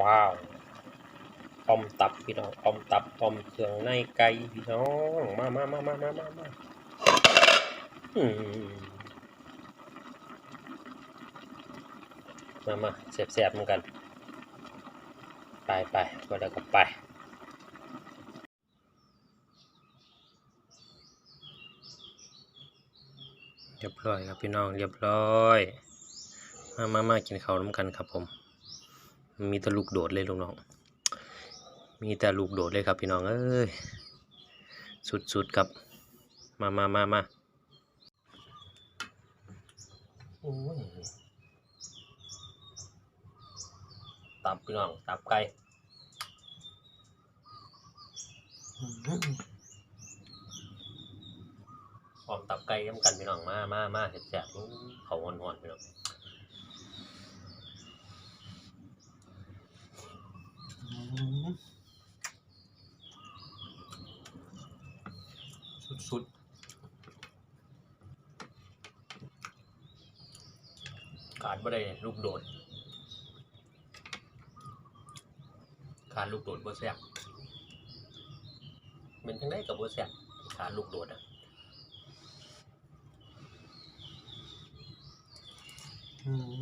ว้าวออมตับพี่น้องออมตับออมเครื่องในไก่พี่น้องมามามามามามามามมามาแสบๆเหมือนกัน ไปไปก็ได้ก็ไปเรียบร้อยครับพี่น้องเรียบร้อย มามามากินข้าวน้ำกันครับผม มีแต่ลูกโดดเลยลูกน้อง มีแต่ลูกโดดเลยครับพี่น้องเอ้ย สุดๆครับ มามามามาโอ้ยตับพี่น้อง ตับไก่หอพร้อมตับไก่น้ำกันพี่น้องมามามาเห็ดแสบเขาหอนๆพี่น้อง สุดๆ ขาดไม่ได้ลูกโดด ขาดลูกโดดบ่แซ่บเป็นทั้งได้กับบ่แซ่บขาดลูกโดดอะอืม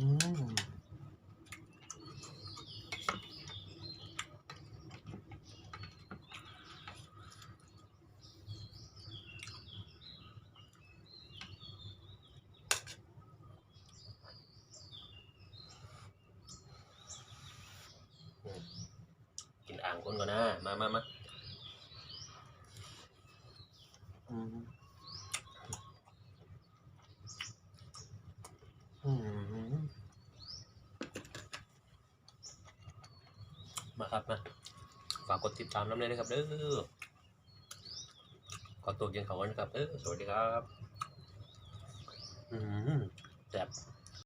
คนก่อนนะ มามามาอืมอืมมาครับมาฝากกดติดตามน้ำเลยนะครับเด้อขอตัวกินข้าวกันครับเด้อสวัสดีครับ อืมแซ่บ